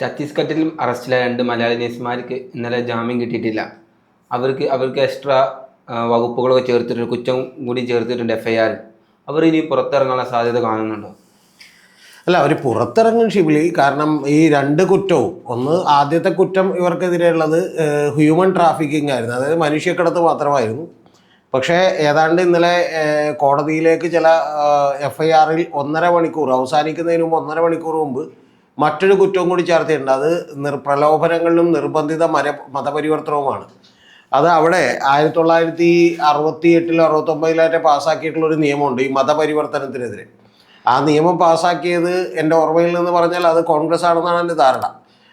ഛത്തീസ്ഗഡിലും അറസ്റ്റിലായ രണ്ട് മലയാളി നേഴ്സുമാർക്ക് ഇന്നലെ ജാമ്യം കിട്ടിയിട്ടില്ല. അവർക്ക് അവർക്ക് എക്സ്ട്രാ വകുപ്പുകളൊക്കെ ചേർത്തിട്ടുണ്ട് കുറ്റം കൂടി ചേർത്തിട്ടുണ്ട് എഫ് ഐ ആർ അവർ ഇനി പുറത്തിറങ്ങാനുള്ള സാധ്യത കാണുന്നുണ്ടോ? അല്ല അവർ പുറത്തിറങ്ങും ഷിബിലി കാരണം ഈ രണ്ട് കുറ്റവും ഒന്ന് ആദ്യത്തെ കുറ്റം ഇവർക്കെതിരെയുള്ളത് ഹ്യൂമൻ ട്രാഫിക്കിംഗ് ആയിരുന്നു. അതായത് മനുഷ്യക്കടത്ത് മാത്രമായിരുന്നു. പക്ഷേ ഏതാണ്ട് ഇന്നലെ കോടതിയിലേക്ക് ചില എഫ് ഐ ആറിൽ ഒന്നര മണിക്കൂർ അവസാനിക്കുന്നതിന് മുമ്പ് ഒന്നര മണിക്കൂർ മുമ്പ് മറ്റൊരു കുറ്റവും കൂടി ചേർത്തിട്ടുണ്ട്. അത് നിർ പ്രലോഭനങ്ങളിലും നിർബന്ധിത മര മതപരിവർത്തനവുമാണ്. അത് അവിടെ ആയിരത്തി തൊള്ളായിരത്തി അറുപത്തി എട്ടിലോ അറുപത്തൊമ്പതിലായിട്ട് പാസ്സാക്കിയിട്ടുള്ള ഒരു നിയമമുണ്ട് ഈ മതപരിവർത്തനത്തിനെതിരെ. ആ നിയമം പാസ്സാക്കിയത് എന്റെ ഓർമ്മയിൽ നിന്ന് പറഞ്ഞാൽ അത് കോൺഗ്രസ് ആണെന്നാണ് എന്റെ ധാരണ.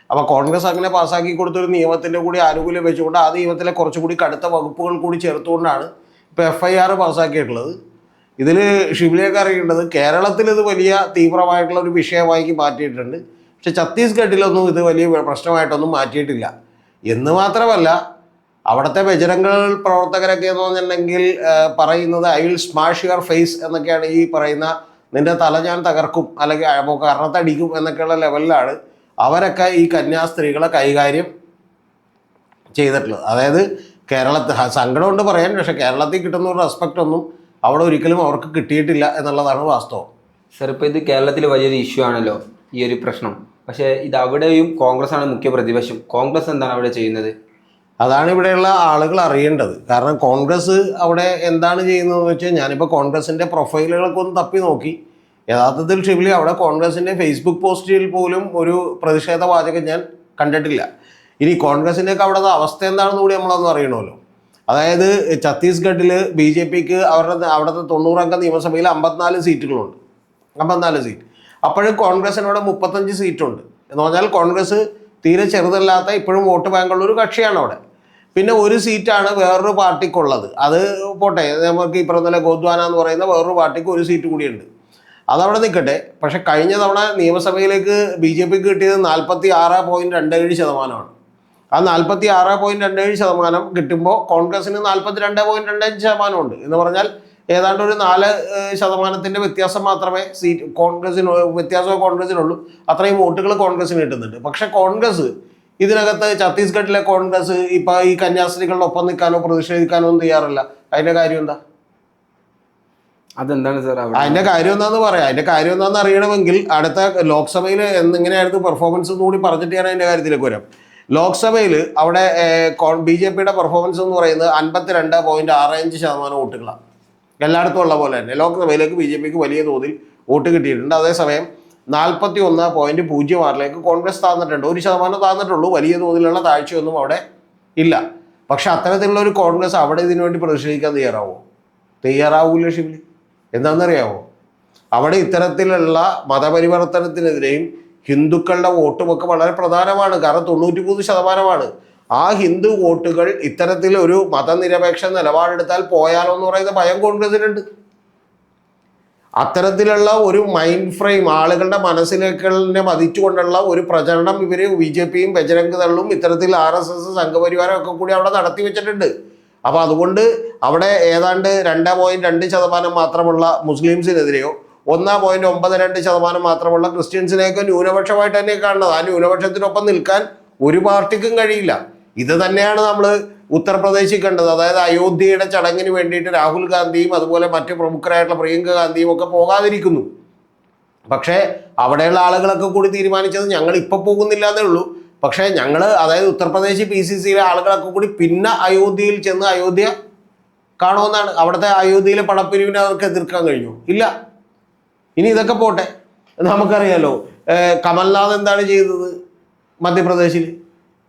അപ്പോൾ കോൺഗ്രസ് അങ്ങനെ പാസ്സാക്കി കൊടുത്തൊരു നിയമത്തിന്റെ കൂടി ആനുകൂല്യം വെച്ചുകൊണ്ട് ആ നിയമത്തിലെ കുറച്ചുകൂടി കടുത്ത വകുപ്പുകൾ കൂടി ചേർത്തുകൊണ്ടാണ് ഇപ്പോൾ എഫ് ഐ ആർ പാസ്സാക്കിയിട്ടുള്ളത്. ഇതിൽ ഷിബിലേക്ക് അറിയേണ്ടത് കേരളത്തിൽ ഇത് വലിയ തീവ്രമായിട്ടുള്ള ഒരു വിഷയമാക്കി മാറ്റിയിട്ടുണ്ട്. പക്ഷെ ഛത്തീസ്ഗഡിലൊന്നും ഇത് വലിയ പ്രശ്നമായിട്ടൊന്നും മാറ്റിയിട്ടില്ല. എന്ന് മാത്രമല്ല അവിടുത്തെ ബജരംഗൾ പ്രവർത്തകരൊക്കെ എന്ന് പറഞ്ഞിട്ടുണ്ടെങ്കിൽ പറയുന്നത് I will smash your face എന്നൊക്കെയാണ് ഈ പറയുന്ന നിന്റെ തല ഞാൻ തകർക്കും അല്ലെങ്കിൽ അപ്പൊ കർണത്തടിക്കും എന്നൊക്കെയുള്ള ലെവലിലാണ് അവരൊക്കെ ഈ കന്യാസ്ത്രീകളെ കൈകാര്യം ചെയ്തിട്ടുള്ളത്. അതായത് കേരളത്തിൽ സങ്കടമുണ്ട് പറയാൻ പക്ഷേ കേരളത്തിൽ കിട്ടുന്ന ഒരു റെസ്പെക്റ്റ് ഒന്നും അവിടെ ഒരിക്കലും അവർക്ക് കിട്ടിയിട്ടില്ല എന്നുള്ളതാണ് വാസ്തവം. സർ ഇപ്പോൾ ഇത് കേരളത്തിൽ വലിയൊരു ഇഷ്യൂ ആണല്ലോ ഈ ഒരു പ്രശ്നം. പക്ഷേ ഇത് അവിടെയും കോൺഗ്രസ് ആണ് മുഖ്യ പ്രതിപക്ഷം. കോൺഗ്രസ് എന്താണ് അവിടെ ചെയ്യുന്നത്? അതാണ് ഇവിടെയുള്ള ആളുകൾ അറിയേണ്ടത്. കാരണം കോൺഗ്രസ് അവിടെ എന്താണ് ചെയ്യുന്നതെന്ന് വെച്ചാൽ ഞാനിപ്പോൾ കോൺഗ്രസിന്റെ പ്രൊഫൈലുകളൊക്കെ ഒന്ന് തപ്പി നോക്കി. യഥാർത്ഥത്തിൽ ഷിബിലി അവിടെ കോൺഗ്രസിന്റെ ഫേസ്ബുക്ക് പോസ്റ്റിൽ പോലും ഒരു പ്രതിഷേധ വാചകം ഞാൻ കണ്ടിട്ടില്ല. ഇനി കോൺഗ്രസിന്റെയൊക്കെ അവിടുത്തെ അവസ്ഥ എന്താണെന്ന് കൂടി നമ്മളൊന്ന് അറിയണമല്ലോ. അതായത് ഛത്തീസ്ഗഡിൽ ബി ജെ പിക്ക് അവരുടെ അവിടുത്തെ തൊണ്ണൂറംഗ നിയമസഭയിൽ അമ്പത്തിനാല് സീറ്റുകളുണ്ട്. അമ്പത്തിനാല് സീറ്റ്. അപ്പോഴും കോൺഗ്രസിന് അവിടെ മുപ്പത്തഞ്ച് സീറ്റുണ്ട്. എന്ന് പറഞ്ഞാൽ കോൺഗ്രസ് തീരെ ചെറുതല്ലാത്ത ഇപ്പോഴും വോട്ട് ബാങ്കുള്ള ഒരു കക്ഷിയാണ് അവിടെ. പിന്നെ ഒരു സീറ്റാണ് വേറൊരു പാർട്ടിക്കുള്ളത്. അത് പോട്ടെ നമുക്ക് ഈ പറഞ്ഞ ഗോദ്വാന എന്ന് പറയുന്ന വേറൊരു പാർട്ടിക്ക് ഒരു സീറ്റ് കൂടിയുണ്ട്. അതവിടെ നിൽക്കട്ടെ. പക്ഷെ കഴിഞ്ഞ തവണ നിയമസഭയിലേക്ക് ബി ജെ പിക്ക് കിട്ടിയത് നാൽപ്പത്തി ആറ് പോയിന്റ് രണ്ട് ഏഴ് ശതമാനമാണ്. ആ നാൽപ്പത്തി ആറ് പോയിന്റ് രണ്ട് ഏഴ് ശതമാനം കിട്ടുമ്പോൾ കോൺഗ്രസിന് നാൽപ്പത്തി രണ്ട് പോയിന്റ് രണ്ട് അഞ്ച് ശതമാനമുണ്ട്. എന്ന് പറഞ്ഞാൽ ഏതാണ്ട് ഒരു നാല് ശതമാനത്തിന്റെ വ്യത്യാസം മാത്രമേ സീറ്റ് കോൺഗ്രസിന് വ്യത്യാസം കോൺഗ്രസിനുള്ളൂ അത്രയും വോട്ടുകൾ കോൺഗ്രസിന് കിട്ടുന്നുണ്ട്. പക്ഷെ കോൺഗ്രസ് ഇതിനകത്ത് ഛത്തീസ്ഗഡിലെ കോൺഗ്രസ് ഇപ്പൊ ഈ കന്യാസ്ത്രീകളുടെ ഒപ്പം നിൽക്കാനോ പ്രതിഷേധിക്കാനോ ഒന്നും തയ്യാറല്ല. അതിന്റെ കാര്യം എന്താ? അതെന്താണ് സാർ അതിന്റെ കാര്യം എന്താന്ന് പറയാം. അതിന്റെ കാര്യം എന്താന്ന് അറിയണമെങ്കിൽ അടുത്ത ലോക്സഭയിൽ എങ്ങനെയായിരുന്നു പെർഫോമൻസ് കൂടി പറഞ്ഞിട്ട് ഞാൻ അതിന്റെ കാര്യത്തിലേക്ക് വരാം. ലോക്സഭയിൽ അവിടെ ബി ജെ പിയുടെ പെർഫോമൻസ് എന്ന് പറയുന്നത് അൻപത്തിരണ്ട് പോയിന്റ് ആറ് അഞ്ച് ശതമാനം വോട്ടുകളാണ് എല്ലായിടത്തും ഉള്ള പോലെ തന്നെ. ലോക്സഭയിലേക്ക് ബി ജെ പിക്ക് വലിയ തോതിൽ വോട്ട് കിട്ടിയിട്ടുണ്ട്. അതേസമയം നാൽപ്പത്തി ഒന്ന് പോയിന്റ് പൂജ്യം ആറിലേക്ക് കോൺഗ്രസ് താന്നിട്ടുണ്ട്. ഒരു ശതമാനം താഴ്ന്നിട്ടുള്ളൂ വലിയ തോതിലുള്ള താഴ്ചയൊന്നും അവിടെ ഇല്ല. പക്ഷെ അത്തരത്തിലുള്ള ഒരു കോൺഗ്രസ് അവിടെ ഇതിനു വേണ്ടി പ്രതിഷേധിക്കാൻ തയ്യാറാവോ? തയ്യാറാവൂല ഷിബിലി. എന്താണെന്നറിയാവോ? അവിടെ ഇത്തരത്തിലുള്ള മതപരിവർത്തനത്തിനെതിരെയും ഹിന്ദുക്കളുടെ വോട്ടുമൊക്കെ വളരെ പ്രധാനമാണ്. കാരണം തൊണ്ണൂറ്റി മൂന്ന് ശതമാനമാണ്. ആ ഹിന്ദു വോട്ടുകൾ ഇത്തരത്തിൽ ഒരു മതനിരപേക്ഷ നിലപാടെടുത്താൽ പോയാലോ എന്ന് പറയുന്ന ഭയം കോൺഗ്രസിനുണ്ട്. അത്തരത്തിലുള്ള ഒരു മൈൻഡ് ഫ്രെയിം ആളുകളുടെ മനസ്സിലേക്കുള്ളിനെ മതിച്ചുകൊണ്ടുള്ള ഒരു പ്രചരണം ഇവർ ബി ജെ പിയും ബജരംഗ് ദളും ഇത്തരത്തിൽ ആർ എസ് എസ് സംഘപരിവാരം ഒക്കെ കൂടി അവിടെ നടത്തി വെച്ചിട്ടുണ്ട്. അപ്പോൾ അതുകൊണ്ട് അവിടെ ഏതാണ്ട് രണ്ട് പോയിന്റ് രണ്ട് ശതമാനം മാത്രമുള്ള മുസ്ലിംസിനെതിരെയോ ഒന്ന് പോയിന്റ് ഒമ്പത് രണ്ട് ശതമാനം മാത്രമുള്ള ക്രിസ്ത്യൻസിനെയൊക്കെ ന്യൂനപക്ഷമായിട്ട് തന്നെ കാണുന്നത്. ആ ന്യൂനപക്ഷത്തിനൊപ്പം നിൽക്കാൻ ഒരു പാർട്ടിക്കും കഴിയില്ല. ഇത് തന്നെയാണ് നമ്മൾ ഉത്തർപ്രദേശിൽ കണ്ടത് അതായത് അയോധ്യയുടെ ചടങ്ങിന് വേണ്ടിയിട്ട് രാഹുൽ ഗാന്ധിയും അതുപോലെ മറ്റു പ്രമുഖരായിട്ടുള്ള പ്രിയങ്ക ഗാന്ധിയും ഒക്കെ പോകാതിരിക്കുന്നു. പക്ഷേ അവിടെയുള്ള ആളുകളൊക്കെ കൂടി തീരുമാനിച്ചത് ഞങ്ങൾ ഇപ്പോൾ പോകുന്നില്ല എന്നേ ഉള്ളൂ. പക്ഷേ ഞങ്ങൾ അതായത് ഉത്തർപ്രദേശ് പി സി സിയിലെ ആളുകളൊക്കെ കൂടി പിന്നെ അയോധ്യയിൽ ചെന്ന് അയോധ്യ കാണുമെന്നാണ്. അവിടുത്തെ അയോധ്യയിലെ പണപ്പിരിവിനെ അവർക്ക് എതിർക്കാൻ കഴിഞ്ഞു? ഇല്ല. ഇനി ഇതൊക്കെ പോട്ടെ. നമുക്കറിയാലോ കമൽനാഥ് എന്താണ് ചെയ്തത് മധ്യപ്രദേശിൽ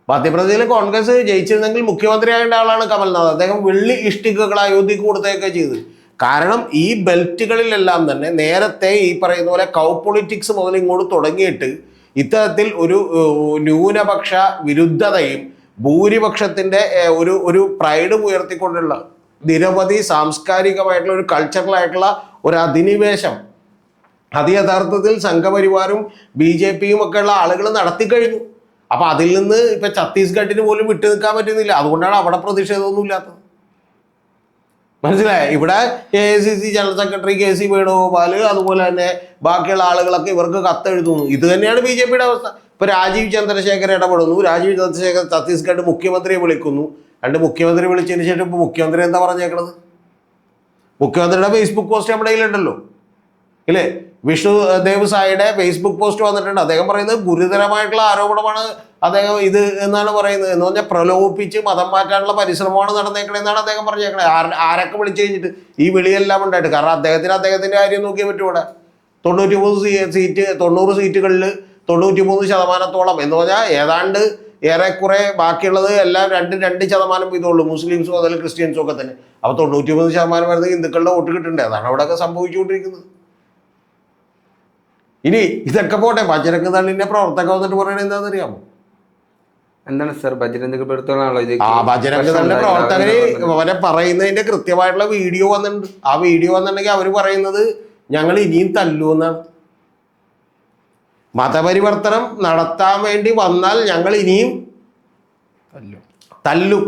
മധ്യപ്രദേശിൽ കോൺഗ്രസ് ജയിച്ചിരുന്നെങ്കിൽ മുഖ്യമന്ത്രി ആകേണ്ട ആളാണ് കമൽനാഥ്. അദ്ദേഹം വെള്ളി ഇഷ്ടികകൾ അയോധ്യക്ക് കൊടുത്തേക്കെ ചെയ്ത്. കാരണം ഈ ബെൽറ്റുകളിലെല്ലാം തന്നെ നേരത്തെ ഈ പറയുന്ന പോലെ കൗ പൊളിറ്റിക്സ് മുതൽ ഇങ്ങോട്ട് തുടങ്ങിയിട്ട് ഇത്തരത്തിൽ ഒരു ന്യൂനപക്ഷ വിരുദ്ധതയും ഭൂരിപക്ഷത്തിന്റെ ഒരു ഒരു പ്രൈഡും ഉയർത്തിക്കൊണ്ടുള്ള നിരവധി സാംസ്കാരികമായിട്ടുള്ള ഒരു കൾച്ചറലായിട്ടുള്ള ഒരു അധിനിവേശം. അത് യഥാർത്ഥത്തിൽ സംഘപരിവാരും ബി ജെ പിയും ഒക്കെ ഉള്ള ആളുകൾ നടത്തിക്കഴിഞ്ഞു. അപ്പൊ അതിൽ നിന്ന് ഇപ്പൊ ഛത്തീസ്ഗഡിന് പോലും വിട്ടു നിൽക്കാൻ പറ്റുന്നില്ല. അതുകൊണ്ടാണ് അവിടെ പ്രതിഷേധമൊന്നും ഇല്ലാത്തത്. മനസ്സിലായോ? ഇവിടെ A C C general secretary K C Venugopal അതുപോലെ തന്നെ ബാക്കിയുള്ള ആളുകളൊക്കെ ഇവർക്ക് കത്തെഴുതുന്നു. ഇത് തന്നെയാണ് ബി ജെ പിയുടെ അവസ്ഥ. ഇപ്പൊ രാജീവ് ചന്ദ്രശേഖർ ഇടപെടുന്നു. രാജീവ് ചന്ദ്രശേഖർ ഛത്തീസ്ഗഡ് മുഖ്യമന്ത്രിയെ വിളിക്കുന്നു. രണ്ട് മുഖ്യമന്ത്രി വിളിച്ചതിന് ശേഷം ഇപ്പൊ മുഖ്യമന്ത്രി എന്താ പറഞ്ഞേക്കണത്? മുഖ്യമന്ത്രിയുടെ ഫേസ്ബുക്ക് പോസ്റ്റ് നമ്മുടെ കയ്യിലുണ്ടല്ലോ. ഇല്ലേ? വിഷ്ണു ദേവസായിയുടെ ഫേസ്ബുക്ക് പോസ്റ്റ് വന്നിട്ടുണ്ട്. അദ്ദേഹം പറയുന്നത് ഗുരുതരമായിട്ടുള്ള ആരോപണമാണ് അദ്ദേഹം ഇത് എന്നാണ് പറയുന്നത്. എന്ന് പറഞ്ഞാൽ പ്രലോഭിപ്പിച്ച് മതം മാറ്റാനുള്ള പരിശ്രമമാണ് നടന്നേക്കണെന്നാണ് അദ്ദേഹം പറഞ്ഞേക്കണത് ആര- ആരൊക്കെ വിളിച്ചു കഴിഞ്ഞിട്ട് ഈ വിളിയെല്ലാം ഉണ്ടായിട്ട്. കാരണം അദ്ദേഹത്തിന് അദ്ദേഹത്തിന്റെ കാര്യം നോക്കിയേ പറ്റൂ ഇവിടെ. തൊണ്ണൂറ്റി മൂന്ന് സീറ്റ് തൊണ്ണൂറ് സീറ്റുകളിൽ തൊണ്ണൂറ്റി മൂന്ന് ശതമാനത്തോളം. എന്ന് പറഞ്ഞാൽ ഏതാണ്ട് ഏറെക്കുറെ ബാക്കിയുള്ളത് എല്ലാം രണ്ട് രണ്ട് ശതമാനം വീതമുള്ളൂ മുസ്ലിംസും അതിൽ ക്രിസ്ത്യൻസും ഒക്കെ തന്നെ. അപ്പോൾ തൊണ്ണൂറ്റി മൂന്ന് ശതമാനം വരുന്നത് ഹിന്ദുക്കളുടെ വോട്ട് കിട്ടുന്നുണ്ട് അതാണ് അവിടെയൊക്കെ സംഭവിച്ചുകൊണ്ടിരിക്കുന്നത്. ഇനി ഇതൊക്കെ പോട്ടെ ബജരംഗ് ദളിന്റെ പ്രവർത്തകം വന്നിട്ട് പറയണത് എന്താണെന്ന് അറിയാമോ എന്താണ് സർ ബജരംഗ് ആ ബജരംഗ് ദളിന്റെ പ്രവർത്തകര് അവരെ പറയുന്നതിന്റെ കൃത്യമായിട്ടുള്ള വീഡിയോ വന്നിട്ടുണ്ട്. ആ വീഡിയോ വന്നിട്ടുണ്ടെങ്കിൽ അവർ പറയുന്നത് ഞങ്ങൾ ഇനിയും തല്ലു എന്നാണ്. മതപരിവർത്തനം നടത്താൻ വേണ്ടി വന്നാൽ ഞങ്ങൾ ഇനിയും തല്ലും.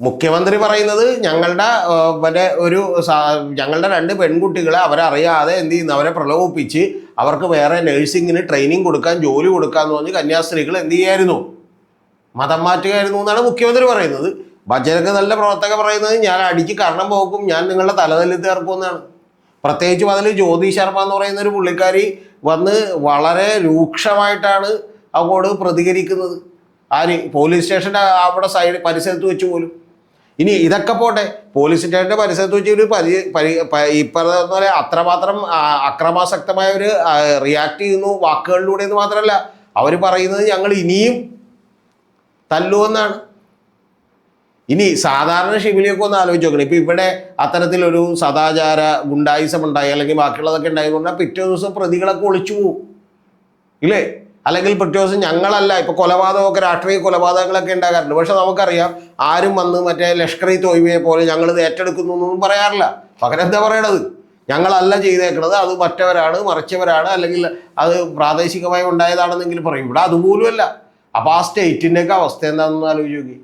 മുഖ്യമന്ത്രി പറയുന്നത് ഞങ്ങളുടെ മറ്റേ ഒരു ഞങ്ങളുടെ രണ്ട് പെൺകുട്ടികളെ അവരറിയാതെ എന്ത് ചെയ്യുന്നു? അവരെ പ്രലോഭിപ്പിച്ച് അവർക്ക് വേറെ നഴ്സിങ്ങിന് ട്രെയിനിങ് കൊടുക്കാൻ ജോലി കൊടുക്കാന്ന് പറഞ്ഞ് കന്യാസ്ത്രീകൾ എന്ത് ചെയ്യായിരുന്നു? മതം മാറ്റുകയായിരുന്നു എന്നാണ് മുഖ്യമന്ത്രി പറയുന്നത്. ഭജനക്ക് നല്ല പ്രവർത്തക പറയുന്നത് ഞാൻ അടിക്ക് കർണം പോക്കും ഞാൻ നിങ്ങളുടെ തലതല്ലി തീർക്കും എന്നാണ്. പ്രത്യേകിച്ചും അതിൽ ജ്യോതി ശർമ്മ എന്ന് പറയുന്ന ഒരു പുള്ളിക്കാരി വന്ന് വളരെ രൂക്ഷമായിട്ടാണ് അങ്ങോട്ട് പ്രതികരിക്കുന്നത്. ആര്? പോലീസ് സ്റ്റേഷന്റെ അവിടെ സൈഡ് പരിസരത്ത് വെച്ച് പോലും. ഇനി ഇതൊക്കെ പോട്ടെ പോലീസ് സ്റ്റേഷന്റെ പരിസരത്ത് വെച്ച് ഒരു പരി പരി ഈ അത്രമാത്രം അക്രമാസക്തമായ ഒരു റിയാക്ട് ചെയ്യുന്നു വാക്കുകളിലൂടെ എന്ന് മാത്രമല്ല അവർ പറയുന്നത് ഞങ്ങൾ ഇനിയും തല്ലുവെന്നാണ്. ഇനി സാധാരണ ഷിബിലിയൊക്കെ ഒന്ന് ആലോചിച്ച് നോക്കണം. ഇപ്പം ഇവിടെ അത്തരത്തിലൊരു സദാചാര ഗുണ്ടായിസം ഉണ്ടായി അല്ലെങ്കിൽ ബാക്കിയുള്ളതൊക്കെ ഉണ്ടായതുകൊണ്ട് പിറ്റേ ദിവസം പ്രതികളൊക്കെ ഒളിച്ചു പോകും ഇല്ലേ? അല്ലെങ്കിൽ പിറ്റേ ഞങ്ങളല്ല ഇപ്പൊ കൊലപാതകമൊക്കെ രാഷ്ട്രീയ കൊലപാതകങ്ങളൊക്കെ ഉണ്ടാകാറുണ്ട്. പക്ഷെ നമുക്കറിയാം ആരും വന്ന് മറ്റേ ലഷ്കർ ഇ പോലെ ഞങ്ങൾ ഇത് ഏറ്റെടുക്കുന്നു എന്നൊന്നും പറയാറില്ല. പകരം എന്താ പറയണത്? ഞങ്ങളല്ല ചെയ്തേക്കുന്നത് അത് മറ്റവരാണ് മറിച്ചവരാണ് അല്ലെങ്കിൽ അത് പ്രാദേശികമായി ഉണ്ടായതാണെന്നെങ്കിൽ പറയും. ഇവിടെ അതുപോലുമല്ല അപ്പൊ ആ സ്റ്റേറ്റിന്റെയൊക്കെ അവസ്ഥ എന്താണെന്ന് ആലോചിച്ച് നോക്കി.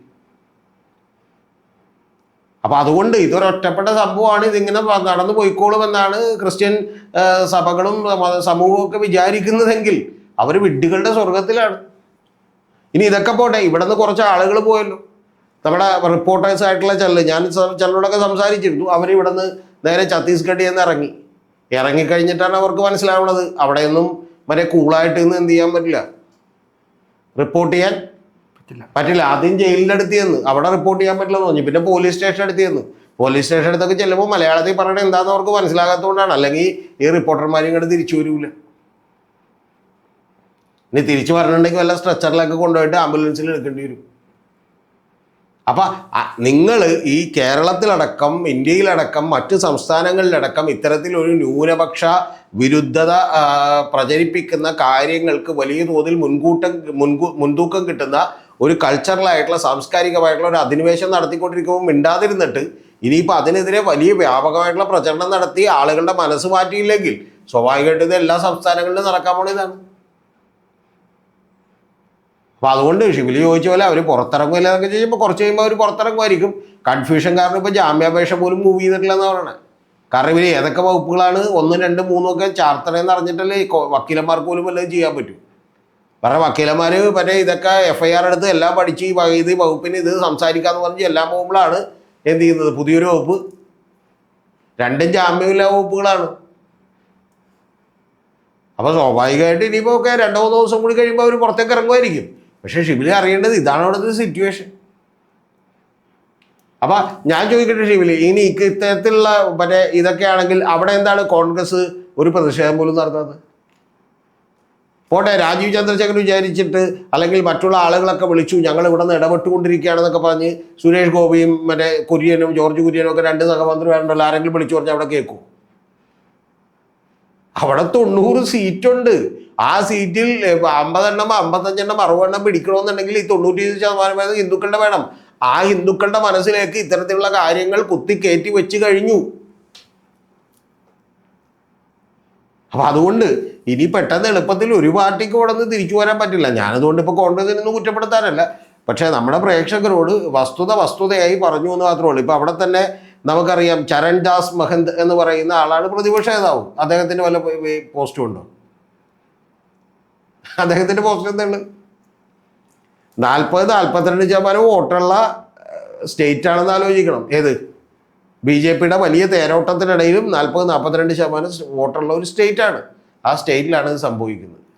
അപ്പൊ അതുകൊണ്ട് ഇതൊരു ഒറ്റപ്പെട്ട സംഭവമാണ്. ഇതിങ്ങനെ നടന്നു പോയിക്കോളുമെന്നാണ് ക്രിസ്ത്യൻ സഭകളും സമൂഹമൊക്കെ വിചാരിക്കുന്നതെങ്കിൽ അവർ വിഡ്ഢികളുടെ സ്വർഗത്തിലാണ് ഇനി ഇതൊക്കെ പോട്ടെ ഇവിടെ നിന്ന് കുറച്ച് ആളുകൾ പോയല്ലോ. നമ്മുടെ റിപ്പോർട്ടേഴ്സ് ആയിട്ടുള്ള ചെല്ല് ഞാൻ ചെല്ലോടൊക്കെ ചിലരോടൊക്കെ സംസാരിച്ചിരുന്നു അവർ ഇവിടെ നിന്ന് നേരെ ഛത്തീസ്ഗഡിൽ നിന്ന് ഇറങ്ങി. ഇറങ്ങിക്കഴിഞ്ഞിട്ടാണ് അവർക്ക് മനസ്സിലാവുന്നത് അവിടെയൊന്നും മറ്റേ കൂളായിട്ട് നിന്ന് എന്ത് ചെയ്യാൻ പറ്റില്ല. റിപ്പോർട്ട് ചെയ്യാൻ പറ്റില്ല. പറ്റില്ല. ആദ്യം ജയിലിന്റെ അടുത്ത് ചെന്ന് അവിടെ റിപ്പോർട്ട് ചെയ്യാൻ പറ്റില്ല എന്ന് പറഞ്ഞു. പിന്നെ പോലീസ് സ്റ്റേഷൻ അടുത്ത് ചെന്ന്. പോലീസ് സ്റ്റേഷൻ അടുത്തൊക്കെ ചെല്ലുമ്പോൾ മലയാളത്തിൽ പറയണത് എന്താണെന്ന് അവർക്ക് മനസ്സിലാകാത്തതുകൊണ്ടാണ്. അല്ലെങ്കിൽ ഈ റിപ്പോർട്ടർമാരും ഇങ്ങോട്ട് തിരിച്ചു വരൂല. ഇനി തിരിച്ചു വരണമെങ്കിൽ വല്ല സ്ട്രെച്ചറിലൊക്കെ കൊണ്ടുപോയിട്ട് ആംബുലൻസിൽ എടുക്കേണ്ടി വരും. അപ്പൊ നിങ്ങൾ ഈ കേരളത്തിലടക്കം ഇന്ത്യയിലടക്കം മറ്റ് സംസ്ഥാനങ്ങളിലടക്കം ഇത്തരത്തിലൊരു ന്യൂനപക്ഷ വിരുദ്ധത പ്രചരിപ്പിക്കുന്ന കാര്യങ്ങൾക്ക് വലിയ തോതിൽ മുൻകൂട്ടം മുൻകൂ മുൻതൂക്കം കിട്ടുന്ന ഒരു കൾച്ചറലായിട്ടുള്ള സാംസ്കാരികമായിട്ടുള്ള ഒരു അധിനിവേശം നടത്തിക്കൊണ്ടിരിക്കുമ്പോൾ മിണ്ടാതിരുന്നിട്ട് ഇനിയിപ്പോൾ അതിനെതിരെ വലിയ വ്യാപകമായിട്ടുള്ള പ്രചരണം നടത്തി ആളുകളുടെ മനസ്സ് മാറ്റിയില്ലെങ്കിൽ സ്വാഭാവികമായിട്ടും ഇത് എല്ലാ സംസ്ഥാനങ്ങളിലും നടക്കാൻ പോണതാണ്. അപ്പൊ അതുകൊണ്ട് ഷിബിലി ചോദിച്ച പോലെ അവർ പുറത്തിറങ്ങില്ല എന്നൊക്കെ ചെയ്യുമ്പോൾ കുറച്ച് കഴിയുമ്പോൾ അവർ പുറത്തിറങ്ങുമായിരിക്കും. കൺഫ്യൂഷൻ കാരണം ഇപ്പോൾ ജാമ്യാപേക്ഷ പോലും മൂവ് ചെയ്തിട്ടില്ലെന്ന് പറയണേ. കാരണം ഇവർ ഏതൊക്കെ വകുപ്പുകളാണ് ഒന്നും രണ്ടും മൂന്നും ഒക്കെ ചാർത്തണേന്ന് അറിഞ്ഞിട്ടല്ലേ വക്കീലന്മാർക്ക് പോലും വല്ലതും ചെയ്യാൻ പറ്റും. കാരണം വക്കീലന്മാർ മറ്റേ ഇതൊക്കെ എഫ് ഐ ആർ എടുത്ത് എല്ലാം പഠിച്ച് ഈ ഇത് വകുപ്പിന് ഇത് സംസാരിക്കാന്ന് പറഞ്ഞ് എല്ലാം പോകുമ്പോഴാണ് എന്ത് ചെയ്യുന്നത്? പുതിയൊരു വകുപ്പ്. രണ്ടും ജാമ്യമില്ല വകുപ്പുകളാണ്. അപ്പോൾ സ്വാഭാവികമായിട്ട് ഇനിയിപ്പോൾ ഒക്കെ രണ്ടോ മൂന്നോ ദിവസം കൂടി കഴിയുമ്പോൾ അവർ പുറത്തേക്ക് ഇറങ്ങുമായിരിക്കും. പക്ഷേ ഷിബിലി അറിയേണ്ടത് ഇതാണ് അവിടുത്തെ സിറ്റുവേഷൻ അപ്പൊ ഞാൻ ചോദിക്കട്ടെ ഷിബിലി ഇനി ഇത്തരത്തിലുള്ള മറ്റേ ഇതൊക്കെ ആണെങ്കിൽ അവിടെ എന്താണ് കോൺഗ്രസ് ഒരു പ്രതിഷേധം പോലും നടത്താത്തത്? പോട്ടെ രാജീവ് ചന്ദ്രശേഖർ വിചാരിച്ചിട്ട് അല്ലെങ്കിൽ മറ്റുള്ള ആളുകളൊക്കെ വിളിച്ചു ഞങ്ങൾ ഇവിടെ നിന്ന് ഇടപെട്ടുകൊണ്ടിരിക്കുകയാണെന്നൊക്കെ പറഞ്ഞ് സുരേഷ് ഗോപിയും മറ്റേ കുര്യനും ജോർജ് കുര്യനും ഒക്കെ രണ്ട് സഹമന്ത്രി വേണ്ടല്ലോ ആരെങ്കിലും വിളിച്ചു പറഞ്ഞാൽ അവിടെ കേൾക്കും. അവിടെ തൊണ്ണൂറ് സീറ്റുണ്ട്. ആ സീറ്റിൽ അമ്പതെണ്ണം അമ്പത്തഞ്ചെണ്ണം അറുപതെണ്ണം പിടിക്കണമെന്നുണ്ടെങ്കിൽ ഈ തൊണ്ണൂറ്റി ശതമാനം വേണം ഹിന്ദുക്കളുടെ വേണം. ആ ഹിന്ദുക്കളുടെ മനസ്സിലേക്ക് ഇത്തരത്തിലുള്ള കാര്യങ്ങൾ കുത്തി കയറ്റി വെച്ച് കഴിഞ്ഞു. അപ്പൊ അതുകൊണ്ട് ഇനി പെട്ടെന്ന് എളുപ്പത്തിൽ ഒരു പാർട്ടിക്ക് ഇവിടെ നിന്ന് തിരിച്ചു വരാൻ പറ്റില്ല. ഞാനതുകൊണ്ട് ഇപ്പൊ കോൺഗ്രസിനൊന്നും കുറ്റപ്പെടുത്താനല്ല. പക്ഷേ നമ്മുടെ പ്രേക്ഷകരോട് വസ്തുത വസ്തുതയായി പറഞ്ഞു എന്ന് മാത്രമേ ഉള്ളൂ. ഇപ്പൊ അവിടെ തന്നെ നമുക്കറിയാം ചരൺദാസ് മഹന്ത് എന്ന് പറയുന്ന ആളാണ് പ്രതിപക്ഷ നേതാവ്. അദ്ദേഹത്തിന്റെ വല്ല പോസ്റ്റും ഉണ്ടോ? അദ്ദേഹത്തിന്റെ പോസ്റ്റ് എന്താണ്? നാൽപ്പത് നാൽപ്പത്തിരണ്ട് ശതമാനം വോട്ടുള്ള സ്റ്റേറ്റ് ആണെന്ന് ആലോചിക്കണം. ഏത്? ബി ജെ പിയുടെ വലിയ തേരോട്ടത്തിനിടയിലും നാൽപ്പത് നാൽപ്പത്തിരണ്ട് ശതമാനം വോട്ടുള്ള ഒരു സ്റ്റേറ്റ് ആണ്. ആ സ്റ്റേറ്റിലാണ് ഇത് സംഭവിക്കുന്നത്.